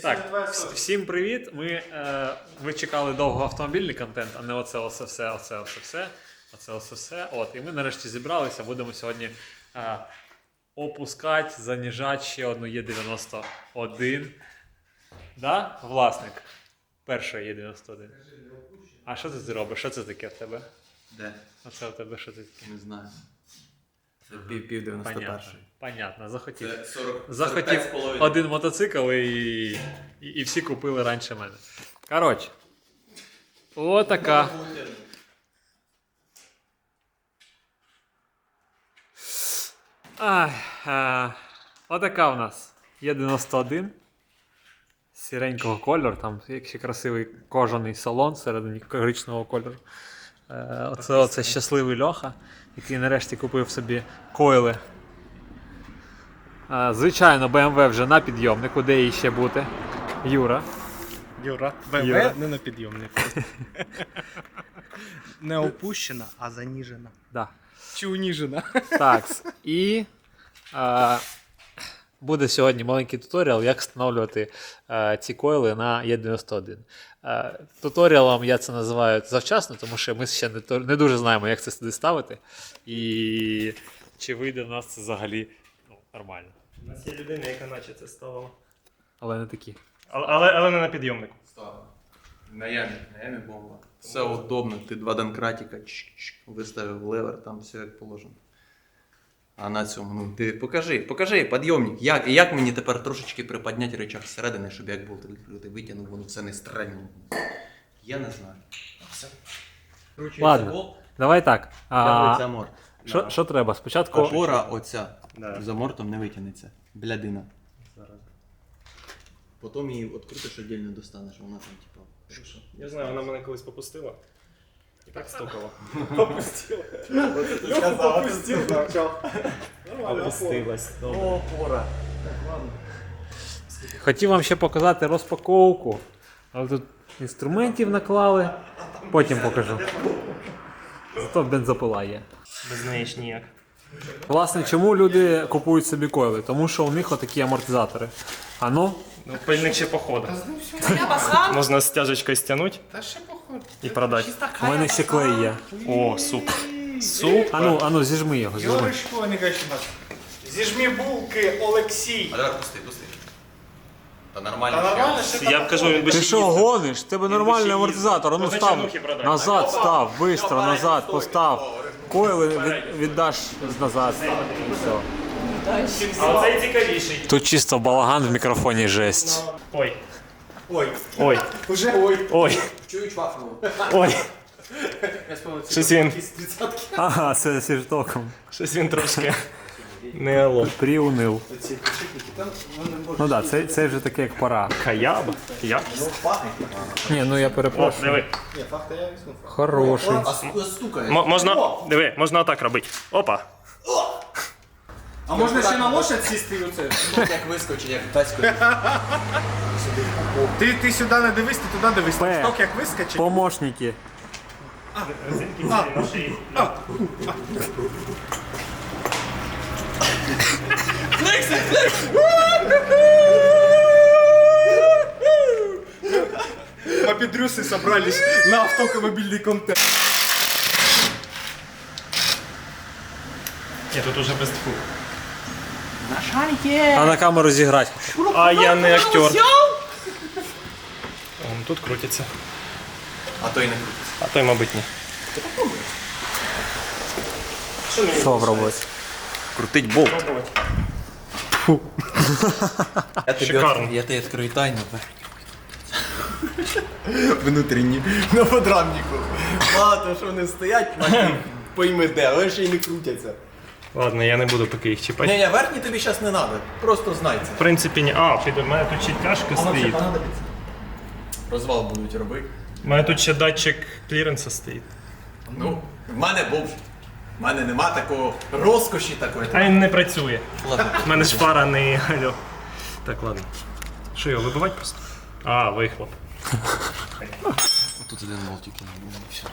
Так, всім привіт. Ми, е, ви чекали довго автомобільний контент, а не оце оце все, оце оце все. Оце оце все. От, і ми нарешті зібралися. Будемо сьогодні е, опускати, заніжати ще одну Є91. Да? Власник першої Є91. А що ти робиш? Що це таке в тебе? Де? Оце у тебе що це таке? Не знаю. Пів, пів 91. Понятно. Понятно, захотів. Це 40, Захотів 45,5. один мотоцикл і, і, і всі купили раніше мене. Коротше. Отака. Ай, а, отака в нас. Є 91. Сіренького кольору, там ще красивий кожаний салон всередині коричневого кольору. Е, Оце, оце щасливий Льоха, який нарешті купив собі койли Звичайно, BMW вже на підйомнику, де їй ще бути. Юра. Юра, Юра. БМВ не на підйомнику. Не опущена, а заніжена. Да. Чи уніжена? Так. І а, буде сьогодні маленький туторіал, як встановлювати а, ці койли на Е91. А, туторіалом я це називаю завчасно, тому що ми ще не, не дуже знаємо, як це сюди ставити. І чи вийде в нас це взагалі ну, нормально. У нас є людина, яка наче це ставила. Але не такі. Але, але, але не на підйомнику. Став. На ямі, на ямі бомба. Все удобно, ти два донкратика чик-чик, виставив левер, там все як положено. А на цьому, ну ти покажи, покажи, підйомник. Як, як мені тепер трошечки приподняти речах зсередини, щоб як болт відкрити, витягнув, воно все не стрельнуло. Я не знаю. Все. Кручується Ладно. Давай так. А, амор. що, що треба? Спочатку. Опора оця. Да. За мортом не витягнеться. Блядина. Потім її відкрутиш віддільно достанеш, вона там, типа. Я знаю, вона мене колись попустила. І так стукала. Попустилась. Опора. Хотів вам ще показати розпаковку, але тут інструментів наклали. Потім покажу. Зато бензопила є. Без неї ж ніяк. Власне, чому люди купують собі койли? Тому що у них отакі амортизатори. А ну, Ну, пильник ще походу. Можна стяжечкою стягнути і продати. у мене ще клей є. О, супер. Супер. А ну, а ну, зіжми його, зіжми. Юрочко, не кажи нас. Зіжмі булки, Олексій. А давай пусти, пусти. Та нормально. Та нормально, ще Я б кажу, він би Ти ще що їздив. гониш? В Тебе нормальний амортизатор. А ну став. продати. Назад став, швидко, назад, постав. Койли від- віддаш назад. І все. А оцей цікавіший. Тут чисто балаган в мікрофоні жесть. Ой. Ой, Ой. уже ой. Ой. Чують вахнуло. Ой. Щось він. Ага, це зі штоком. Щось він трошки. Не. Приунив. Ну так, да, це, це вже таке як пора. Каяба. Якість. Ні, ну я О, перепрошую. диви. Хороший. А стукає. М- можна, диви, можна отак робити. Опа. А можна ще на лошадь сісти і оце? Як вискочить, як тацько. Ти, ти сюди не дивись, ти туди дивись. Пе. Сток як вискочить. Помощники. Папідрюси собрались на автомобільний контент. Ні, тут уже без тфу. А на камеру зіграти. А я не актер. Он тут крутиться. А то й не крутиться. А той, мабуть, ні. Що роботі? Крутить болт. Я тобі, Шикарно. от- я тобі відкрию тайну. Внутрішні. На подрамнику. Мало того, що вони стоять, пойми де, але ще й не крутяться. Ладно, я не буду поки їх чіпати. Ні, ні, верхні тобі зараз не треба. Просто знай це. В принципі, ні. А, під у мене тут ще тяжко стоїть. Розвал будуть робити. У мене тут ще датчик кліренса стоїть. Ну, в мене був. В мене нема такого розкоші такої. А він не працює. Ладно. У мене ж фара не. Алло. Так, ладно. Що його вибивати просто? А, вихлоп. Тут один болтик і все.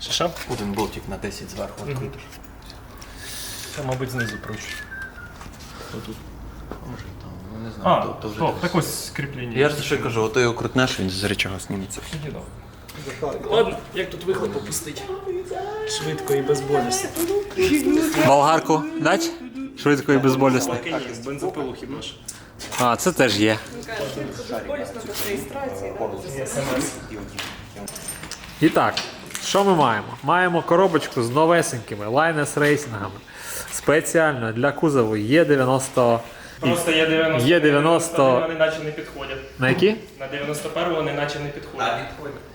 Що що? Один болтик на 10 зверху відкрутиш. Це, мабуть, знизу прочу. Може там, ну не знаю. А, то, то вже стоп, так ось кріплення. Я ж що й кажу, ото його крутнеш, він з речага зніметься. Ладно, як тут вихлоп опустити? Швидко і безболісно. Болгарку дать? Швидко і безболісно. Бензопилу хіба ж. А, це теж є. І так, що ми маємо? Маємо коробочку з новесенькими Linus рейсингами. Спеціально для кузову Є90. Просто є 90. Є 90. Вони наче не підходять. На які? На 91 вони наче не підходять.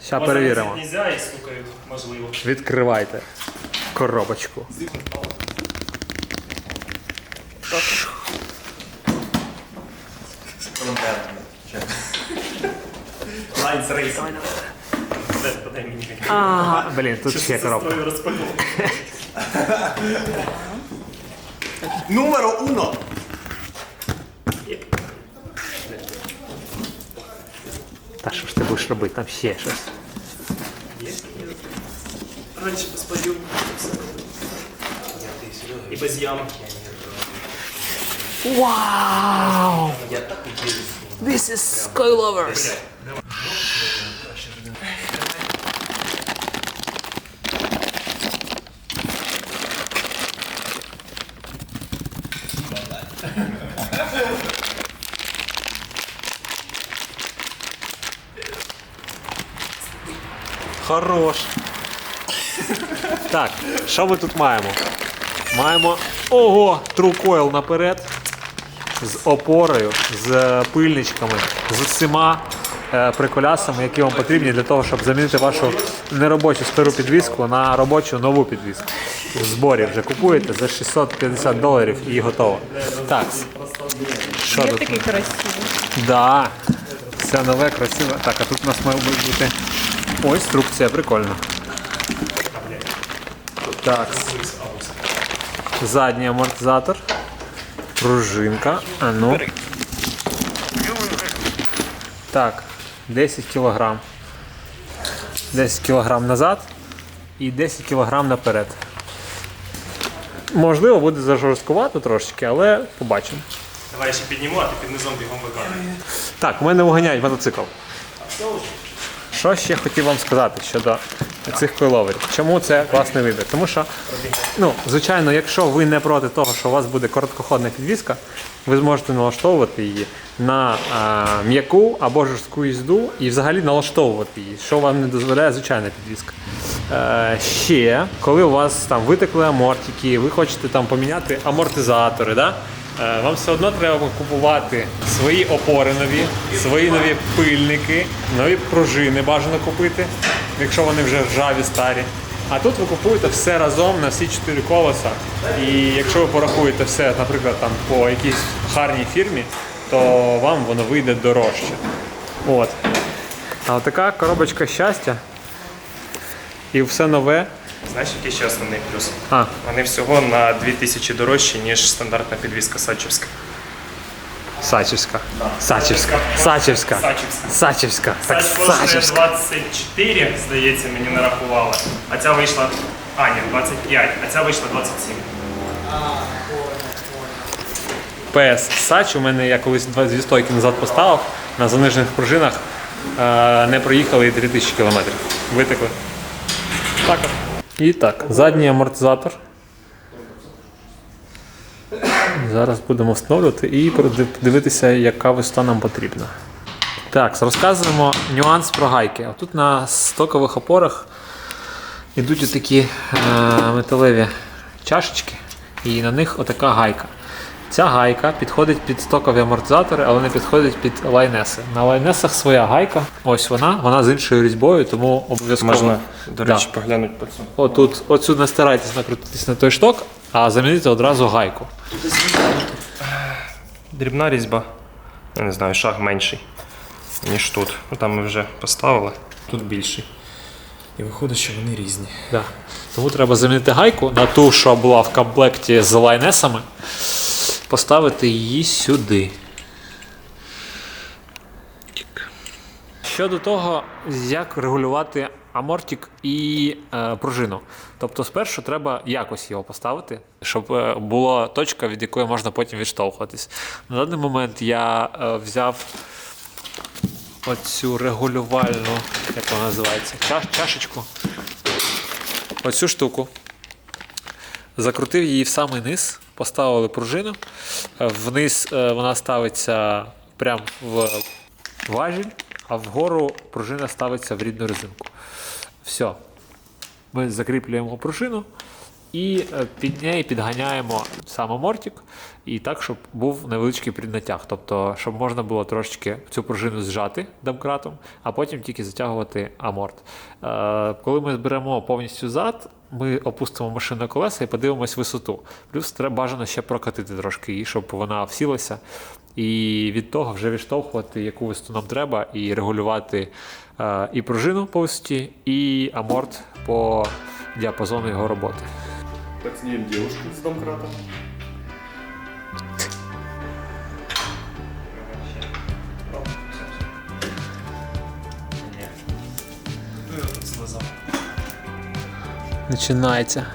Зараз перевіримо. Нельзя і стукають, можливо. Відкривайте коробочку. Лайнс рейсинг. Подай мені. А, блін, тут ще коробка. Numero uno. Та що ж ти будеш робити? Там ще щось. Раніше без подйому. І без ямок. Вау! This is Skylovers! Хорош. Так, що ми тут маємо? Маємо. Ого! Coil наперед з опорою, з пильничками, з усіма е, приколясами, які вам потрібні для того, щоб замінити вашу неробочу стару підвіску на робочу нову підвіску. В зборі вже купуєте за 650 доларів і готово. Так, що тут? Такий красивий. Да. Все нове, красиве. Так, а тут у нас має бути ось інструкція, прикольно. Так. Задній амортизатор. Пружинка. А ну. Так, 10 кілограм. 10 кілограм назад і 10 кілограм наперед. Можливо, буде зажорсткувато трошечки, але побачимо. Давай я ще підніму, а ти під низом бігом виконуй. Так, у мене виганяють мотоцикл. Що ще хотів вам сказати щодо цих койловерів? Чому це класний вибір? Тому що, ну, звичайно, якщо ви не проти того, що у вас буде короткоходна підвізка, ви зможете налаштовувати її на м'яку або жорстку їзду і взагалі налаштовувати її, що вам не дозволяє звичайна підвізка. Е, ще, коли у вас там витекли амортики, ви хочете там поміняти амортизатори, да? Е, Вам все одно треба купувати свої опори нові, свої нові пильники, нові пружини бажано купити, якщо вони вже ржаві старі. А тут ви купуєте все разом на всі чотири колеса. І якщо ви порахуєте все, наприклад, там по якійсь гарній фірмі, то вам воно вийде дорожче. От. А така коробочка щастя. І все нове. Знаєш, який ще основний плюс? А, Вони всього на 2000 дорожчі, ніж стандартна підвізка Сачівська. Сачівська. Сачівська. Сачівська. Сачівська. Сачівська. Так, Сач коштує Сачівська. 24, здається, мені нарахували. А ця вийшла. А, ні, 25, а ця вийшла 27. ПС Сач у мене я колись два дві стойки назад поставив на занижених пружинах. е, Не проїхали і 3000 км. Витекли. Так. от. І так, задній амортизатор. Зараз будемо встановлювати і дивитися, яка висота нам потрібна. Так, розказуємо нюанс про гайки. Тут на стокових опорах йдуть такі е, металеві чашечки, і на них отака гайка. Ця гайка підходить під стокові амортизатори, але не підходить під лайнеси. На лайнесах своя гайка. Ось вона, вона з іншою різьбою, тому обов'язково. Можна, до Да. речі, поглянути по цьому. Отут, оцю не старайтесь накрутитись на той шток, а замінити одразу гайку. Дрібна різьба. Я не знаю, шаг менший, ніж тут. Ну там ми вже поставили. Тут більший. І виходить, що вони різні. Да. Тому треба замінити гайку на ту, що була в комплекті з лайнесами, поставити її сюди. щодо того, як регулювати амортик і е, пружину. Тобто, спершу треба якось його поставити, щоб е, була точка, від якої можна потім відштовхуватись. На даний момент я е, взяв оцю регулювальну, як вона називається, чаш, чашечку. Оцю штуку. Закрутив її в самий низ, поставили пружину. Е, Вниз е, вона ставиться прямо в важіль, а вгору пружина ставиться в рідну резинку. Все. Ми закріплюємо пружину і е, під неї підганяємо сам амортик, і так, щоб був невеличкий піднатяг. Тобто, щоб можна було трошечки цю пружину зжати домкратом, а потім тільки затягувати аморт. Коли ми зберемо повністю зад, ми опустимо машину на колеса і подивимось висоту. Плюс треба бажано ще прокатити трошки її, щоб вона всілася. І від того вже відштовхувати, яку висоту нам треба, і регулювати е, і пружину по висоті, і аморт по діапазону його роботи. Так снимем девушку с домкратом. Починається.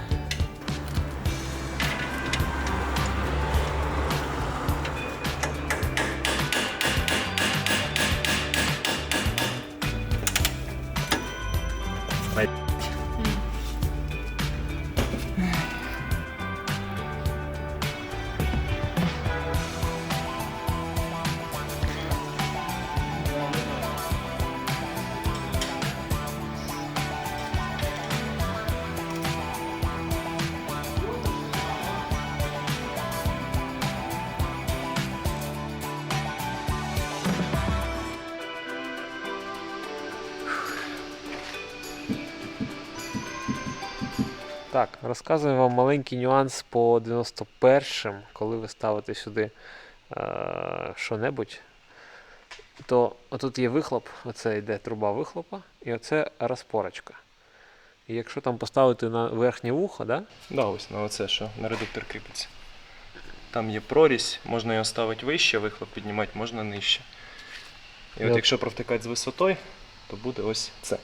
Розказую вам маленький нюанс по 91-м, коли ви ставите сюди е, що-небудь, то отут є вихлоп, оце йде труба вихлопа, і оце розпорочка. І якщо там поставити на верхнє вухо, да, Да, ось на оце, що на редуктор кріпиться. Там є прорізь, можна його ставити вище, вихлоп піднімати, можна нижче. І от Yep. якщо провтикати з висотою, то буде ось це.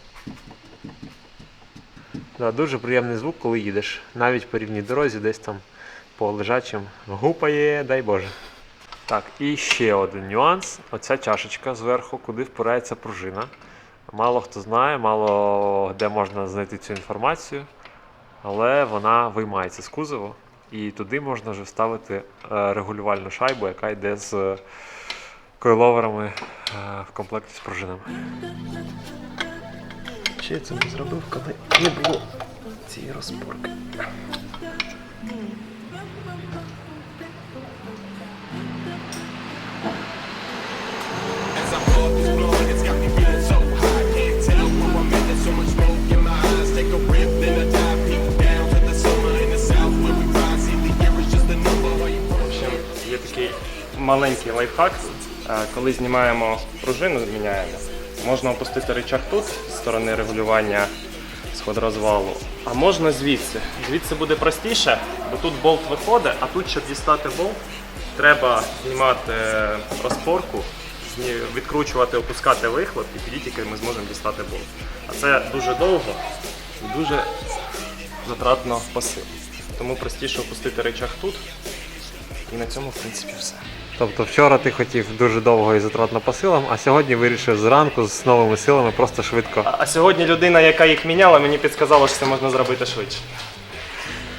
Да, дуже приємний звук, коли їдеш. Навіть по рівній дорозі, десь там по лежачим гупає, дай Боже. Так, і ще один нюанс. Оця чашечка зверху, куди впирається пружина. Мало хто знає, мало де можна знайти цю інформацію, але вона виймається з кузову. І туди можна вже вставити е, регулювальну шайбу, яка йде з койловерами е, в комплекті з пружинами. Ще я це не зробив, коли не було цієї розпорки. Є такий маленький лайфхак. Е, Коли знімаємо пружину, міняємо, можна опустити рычаг тут сторони регулювання сходрозвалу, а можна звідси. Звідси буде простіше, бо тут болт виходить, а тут, щоб дістати болт, треба знімати розпорку, відкручувати, опускати вихлоп, і тоді тільки ми зможемо дістати болт. А це дуже довго і дуже затратно по силі. Тому простіше опустити рычаг тут, і на цьому, в принципі, все. Тобто вчора ти хотів дуже довго і затратно по силам, а сьогодні вирішив зранку з новими силами просто швидко. А, а сьогодні людина, яка їх міняла, мені підказала, що це можна зробити швидше.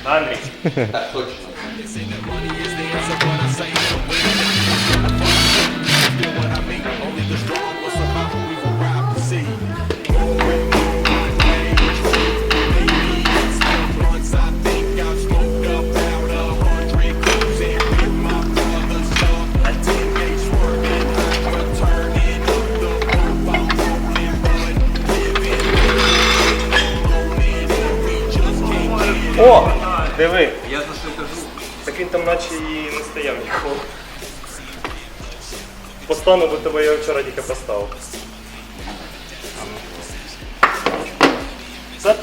Да, Андрій? Так, точно. О! Диви, Я за що кажу. так він там наче і не стояв ніколи. Постану, бо тебе я вчора тільки поставив. Це,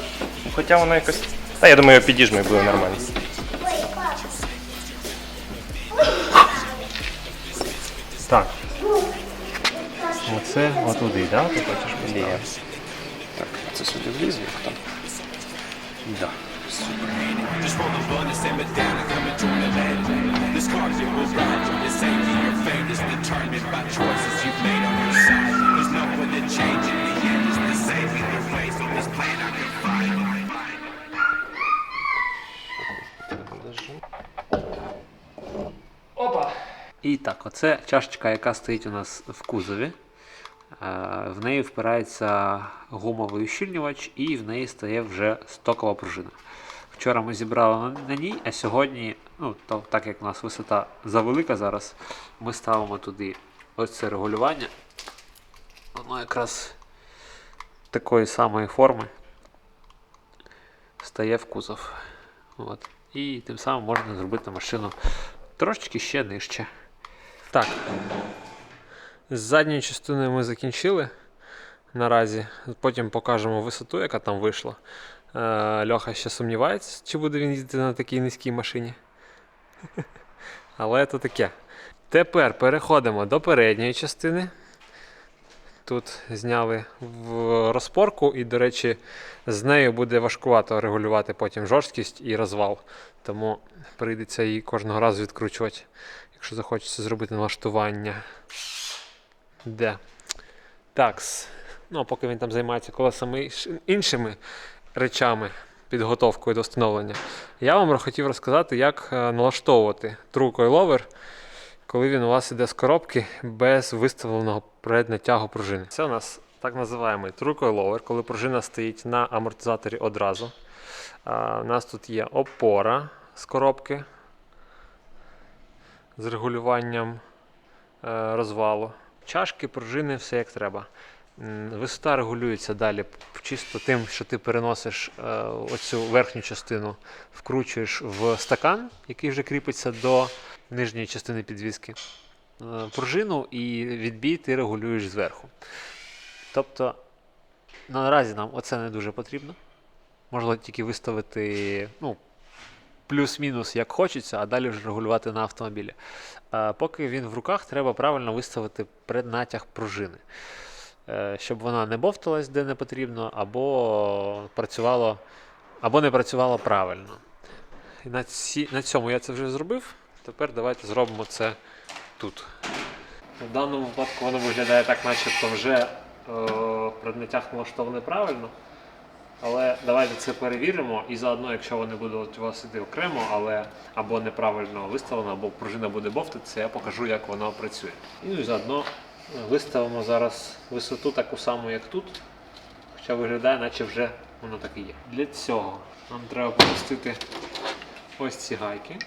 хоча воно якось. Та я думаю, підіжме і буде нормально. Так. Оце отуди, да? Ти хочеш. Так, це сюди вліз, як там. Да. Just roll the blunt and send it down and come and join the band. This car's it will ride. Your safety, your fate is determined by choices you've made on your side. There's no one to change in the end. It's the same either way. So this plan I can find. І так, оце чашечка, яка стоїть у нас в кузові. Е, В неї впирається гумовий ущільнювач і в неї стає вже стокова пружина. Вчора ми зібрали на- ній, а сьогодні, ну, то, так як у нас висота завелика зараз, ми ставимо туди ось це регулювання. Воно якраз такої самої форми стає в кузов. От. І тим самим можна зробити машину трошечки ще нижче. Так. З задньою частиною ми закінчили наразі. Потім покажемо висоту, яка там вийшла. Е, Льоха ще сумнівається, чи буде він їздити на такій низькій машині. Але то таке. Тепер переходимо до передньої частини. Тут зняли в розпорку, і, до речі, з нею буде важкувато регулювати потім жорсткість і розвал. Тому прийдеться її кожного разу відкручувати, якщо захочеться зробити налаштування. Де? Такс. Ну, поки він там займається колесами іншими речами, підготовкою до встановлення, я вам хотів розказати, як е, налаштовувати True Coilover, коли він у вас іде з коробки без виставленого преднатягу пружини. Це у нас так називаємо True Coilover, коли пружина стоїть на амортизаторі одразу. У нас тут є опора з коробки з регулюванням е, розвалу. Чашки, пружини, все як треба. Висота регулюється далі чисто тим, що ти переносиш е, оцю верхню частину, вкручуєш в стакан, який вже кріпиться до нижньої частини підвіски. Е, Пружину і відбій ти регулюєш зверху. Тобто наразі нам оце не дуже потрібно. Можна тільки виставити ну, плюс-мінус як хочеться, а далі вже регулювати на автомобілі. А поки він в руках, треба правильно виставити преднатяг пружини, Е, щоб вона не бовталась де не потрібно, або працювало, або не працювала правильно. І на, ці, на цьому я це вже зробив. Тепер давайте зробимо це тут. В даному випадку воно виглядає так, начебто вже е, преднатяг налаштований правильно. Але давайте це перевіримо і заодно, якщо вони будуть у вас іти окремо, але або неправильно виставлено, або пружина буде бовтатися, я покажу, як воно працює. І ну, і заодно виставимо зараз висоту таку саму, як тут. Хоча виглядає, наче вже воно так і є. Для цього нам треба пропустити ось ці гайки.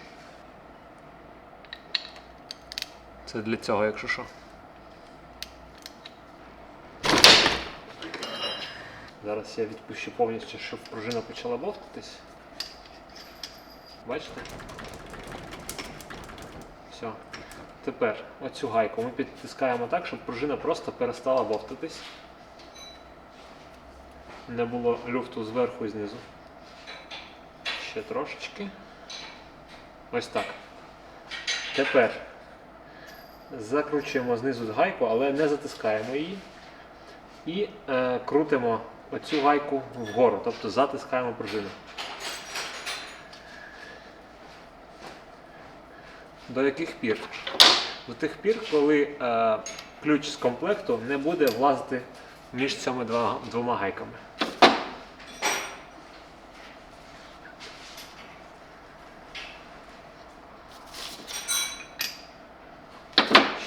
Це для цього, якщо що. Зараз я відпущу повністю, щоб пружина почала бовтатись. Бачите? Все. Тепер оцю гайку ми підтискаємо так, щоб пружина просто перестала бовтатись. Не було люфту зверху і знизу. Ще трошечки. Ось так. Тепер закручуємо знизу гайку, але не затискаємо її. І е, крутимо оцю гайку вгору, тобто затискаємо пружину. До яких пір? До тих пір, коли е, ключ з комплекту не буде влазити між цими два, двома гайками.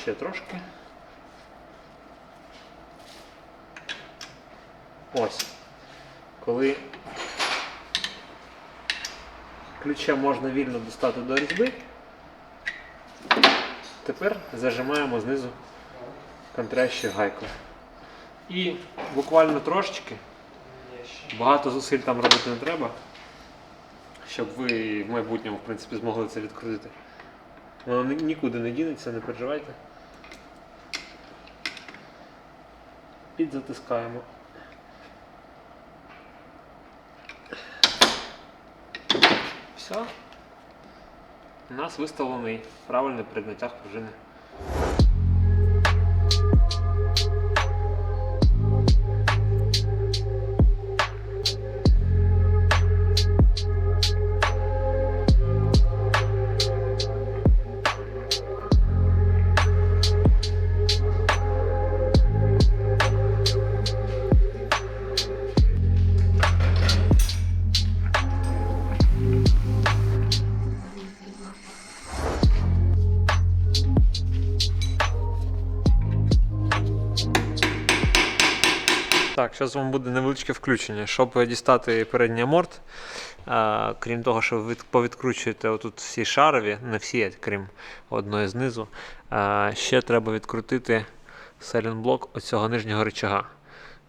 Ще трошки. Ось. Коли ключем можна вільно достати до різьби, тепер зажимаємо знизу контрящою гайкою. І буквально трошечки, багато зусиль там робити не треба, щоб ви в майбутньому в принципі, змогли це відкрутити. Воно нікуди не дінеться, не переживайте. Підзатискаємо. Все. У нас виставлений правильний преднатяг пружини. Буде включення. Щоб дістати передній аморт, крім того, що ви повідкручуєте отут всі шарові, не всі, крім одної знизу, ще треба відкрутити селінблок оцього нижнього рычага,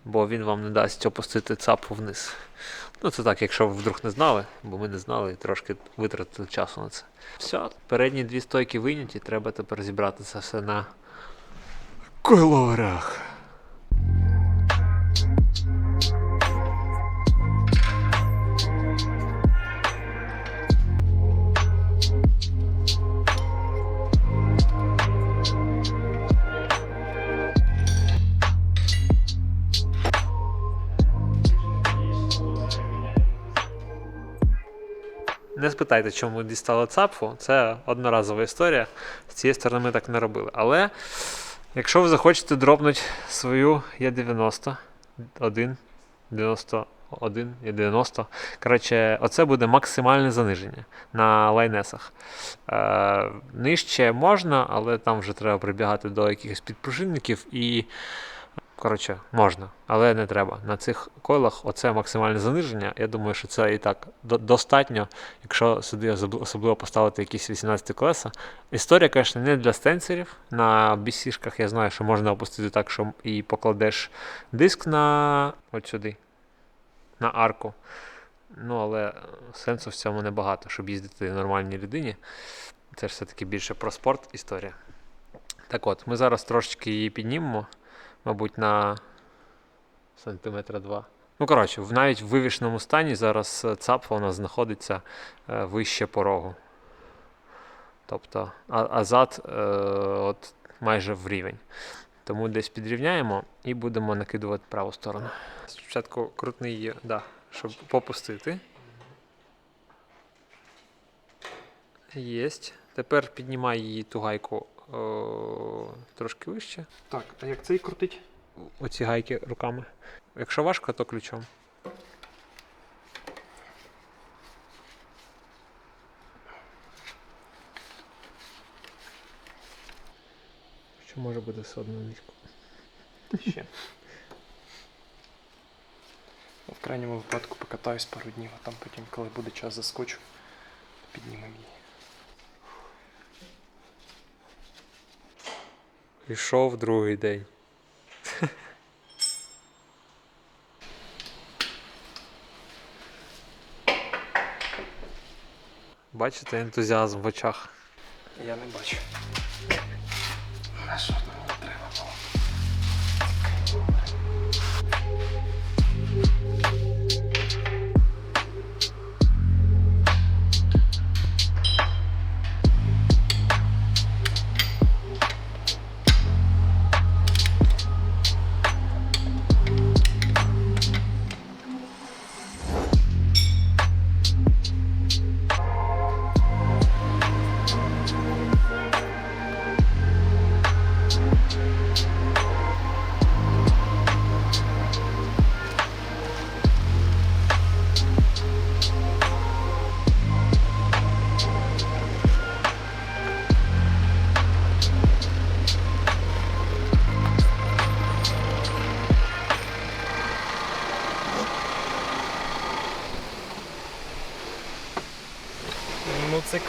бо він вам не дасть опустити цапу вниз. Ну, це так, якщо ви вдруг не знали, бо ми не знали і трошки витратили часу на це. Все, передні дві стойки вийняті, треба тепер зібрати це все на койловерах. Не спитайте, чому ми дістали цапфу. Це одноразова історія. З цієї сторони ми так не робили. Але якщо ви захочете дропнути свою Е90, 1, 91, Е90, коротше, оце буде максимальне заниження на лайнесах. Е, нижче можна, але там вже треба прибігати до якихось підпружинників і. Коротше, можна, але не треба. На цих койлах оце максимальне заниження. Я думаю, що це і так достатньо, якщо сюди особливо поставити якісь 18 колеса. Історія, звісно, не для стенсерів. На BC-шках я знаю, що можна опустити так, що і покладеш диск на от сюди, на арку. Ну, але сенсу в цьому небагато, щоб їздити в нормальній людині. Це ж все-таки більше про спорт історія. Так от, ми зараз трошечки її піднімемо мабуть, на сантиметра два. Ну, коротше, навіть в вивішеному стані зараз е, цапфа у нас знаходиться е, вище порогу. Тобто, а, а е, от майже в рівень. Тому десь підрівняємо і будемо накидувати праву сторону. Спочатку крутний да, щоб попустити. Єсть. Тепер піднімай її ту гайку о, трошки вище. Так, а як цей крутить? оці гайки руками. Якщо важко, то ключом. Що може бути все одно низько. Ще. В крайньому випадку покатаюсь пару днів, а там потім, коли буде час заскочу, піднімемо її. Пішов другий день. Бачите ентузіазм в очах. Я не бачу. На що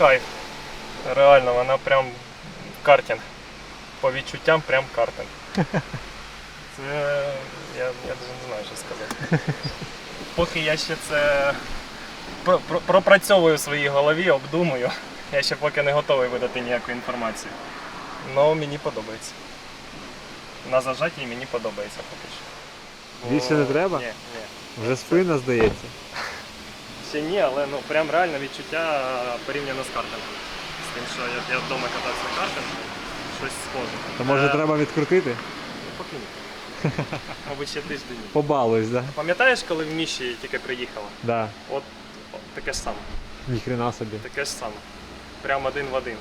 кайф. Реально, вона прям картинг. По відчуттям прям картинг. Це я, я навіть не знаю, що сказати. Поки я ще це про- про- пропрацьовую в своїй голові, обдумую. Я ще поки не готовий видати ніяку інформацію. Ну мені подобається. На зажатій мені подобається поки що. Більше не треба? Ні, ні. Вже спина здається. Ще ні, але ну прям реально відчуття е, порівняно з картингом. З тим, що я, я вдома катався на картингу, щось схоже. То може Е, треба відкрутити? Поки ні. Мабуть, ще тиждень. ні. Побалуюсь, да? Пам'ятаєш, коли в Міші тільки приїхала? Да. От, от таке ж саме. Ніхрена собі. Таке ж саме. Прям один в один.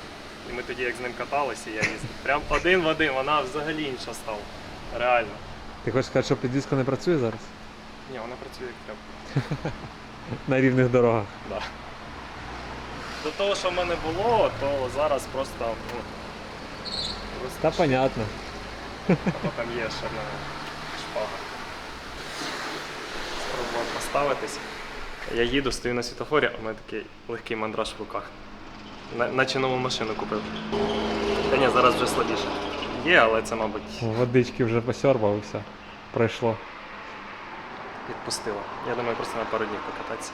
І ми тоді як з ним каталися, я їздив. Прям один в один, вона взагалі інша стала. Реально. Ти хочеш сказати, що підвізка не працює зараз? Ні, вона працює як треба. На рівних дорогах. Да. До того, що в мене було, то зараз просто. Ну, просто Та понятно. А там є ще одна шпага. спробував поставитись. Я їду, стою на світофорі, а у мене такий легкий мандраж в руках. На- Наче нову машину купив. Та ні, зараз вже слабіше. Є, але це, мабуть, Водички вже посьорбав і все. Пройшло. Відпустило. Я думаю, просто на пару днів покататися.